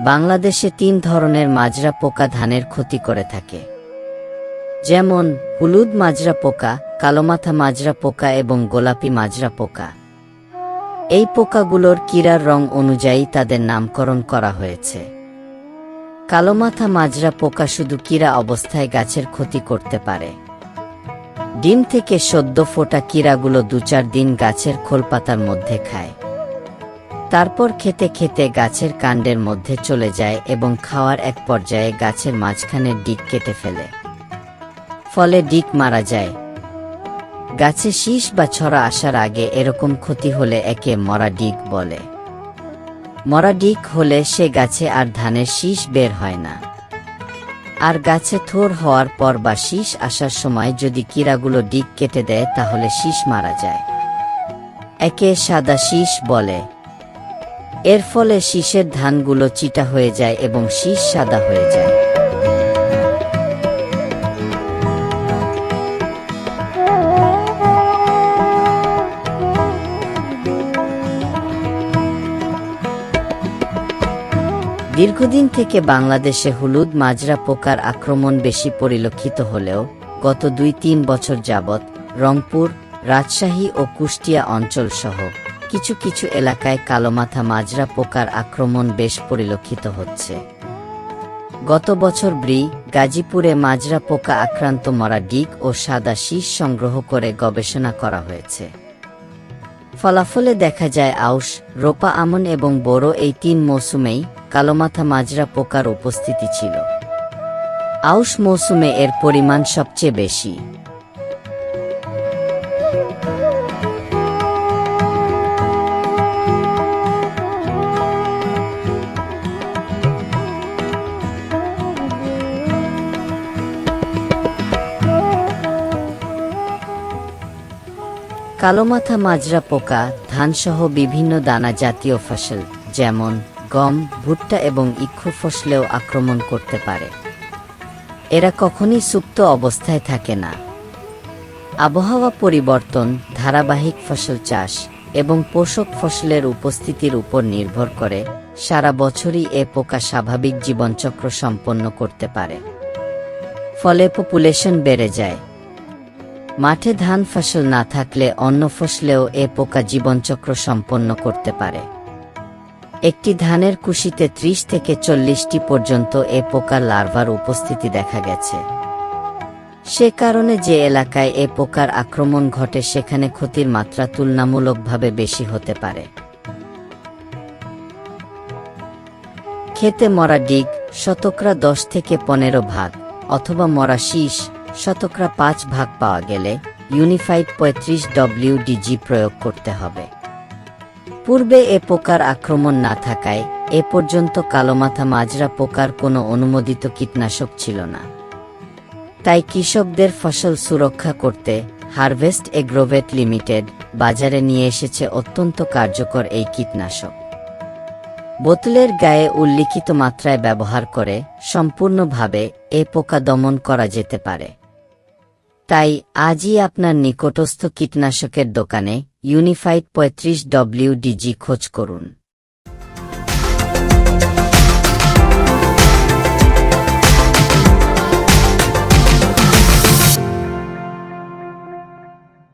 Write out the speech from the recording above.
বাংলাদেশে তিন ধরনের মাজরা পোকা ধানের ক্ষতি করে থাকে। যেমন, হলুদ মাজরা পোকা, কালোমাথা মাজরা পোকা এবং গোলাপি মাজরা পোকা। এই পোকাগুলোর কিরার রং অনুযায়ী তাদের নামকরণ করা হয়েছে। কালোমাথা মাজরা পোকা শুধু কিরা অবস্থায় গাছের ক্ষতি করতে পারে। ডিম থেকে সদ্য ফোটা কিরাগুলো দু চার দিন গাছের খোলপাতার মধ্যে খায়। তারপর খেতে খেতে গাছের কাণ্ডের মধ্যে চলে যায় এবং খাওয়ার এক পর্যায়ে গাছের মাঝখানের ডিক কেটে ফেলে। ফলে ডিক মারা যায়। গাছে শীষ বা ছড়া আসার আগে এরকম ক্ষতি হলে একে মরা ডিক বলে। মরা ডিক হলে সে গাছে আর ধানের শীষ বের হয় না। আর গাছে থোর হওয়ার পর বা শীষ আসার সময় যদি কিরাগুলো ডিক কেটে দেয় তাহলে শীষ মারা যায়। একে সাদা শীষ বলে। এর ফলে শীষের ধানগুলো চিটা হয়ে যায় এবং শীষ সাদা হয়ে যায়। দীর্ঘদিন থেকে বাংলাদেশে হলুদ মাজরা পোকার আক্রমণ বেশি পরিলক্ষিত হলেও গত দুই তিন বছর যাবৎ রংপুর, রাজশাহী ও কুষ্টিয়া অঞ্চল সহ কিছু কিছু এলাকায় কালোমাথা মাজরা পোকার আক্রমণ বেশ পরিলক্ষিত হচ্ছে। গত বছর ব্রি, গাজীপুরে মাজরা পোকা আক্রান্ত মরা ডিগ ও সাদা শীষ সংগ্রহ করে গবেষণা করা হয়েছে। ফলাফলে দেখা যায় আউশ, রোপা আমন এবং বোরো এই তিন মৌসুমেই কালোমাথা মাজরা পোকার উপস্থিতি ছিল। আউশ মৌসুমে এর পরিমাণ সবচেয়ে বেশি। কালোমাথা মাজরা পোকা, ধানসহ বিভিন্ন দানা জাতীয় ফসল, যেমন গম, ভুট্টা এবং ইক্ষু ফসলেও আক্রমণ করতে পারে। এরা কখনই সুপ্ত অবস্থায় থাকে না। আবহাওয়া পরিবর্তন, ধারাবাহিক ফসল চাষ এবং পোষক ফসলের উপস্থিতির উপর নির্ভর করে সারা বছরই এ পোকা স্বাভাবিক জীবনচক্র সম্পন্ন করতে পারে। ফলে পপুলেশন বেড়ে যায়। মাঠে ধান ফসল না থাকলে অন্য ফসলেও এ পোকা জীবনচক্র সম্পন্ন করতে পারে। একটি ধানের কুশিতে ত্রিশ থেকে চল্লিশটি পর্যন্ত এ পোকার লার্ভার উপস্থিতি দেখা গেছে। সে কারণে যে এলাকায় এ পোকার আক্রমণ ঘটে, সেখানে ক্ষতির মাত্রা তুলনামূলকভাবে বেশি হতে পারে। খেতে মরা ডিগ, শতকরা দশ থেকে পনেরো ভাগ, অথবা মরা শীষ শতকরা পাঁচ ভাগ পাওয়া গেলে ইউনিফাইড পঁয়ত্রিশ ডব্লিউডিজি প্রয়োগ করতে হবে। পূর্বে এ পোকার আক্রমণ না থাকায় এ পর্যন্ত কালোমাথা মাজরা পোকার কোনো অনুমোদিত কীটনাশক ছিল না। তাই কৃষকদের ফসল সুরক্ষা করতে হারভেস্ট এগ্রোভেট লিমিটেড বাজারে নিয়ে এসেছে অত্যন্ত কার্যকর এই কীটনাশক। বোতলের গায়ে উল্লিখিত মাত্রায় ব্যবহার করে সম্পূর্ণভাবে এ পোকা দমন করা যেতে পারে। তাই আজই আপনার নিকটস্থ কীটনাশকের দোকানে ইউনিফাইড পঁয়ত্রিশ ডব্লিউডিজি খোঁজ করুন।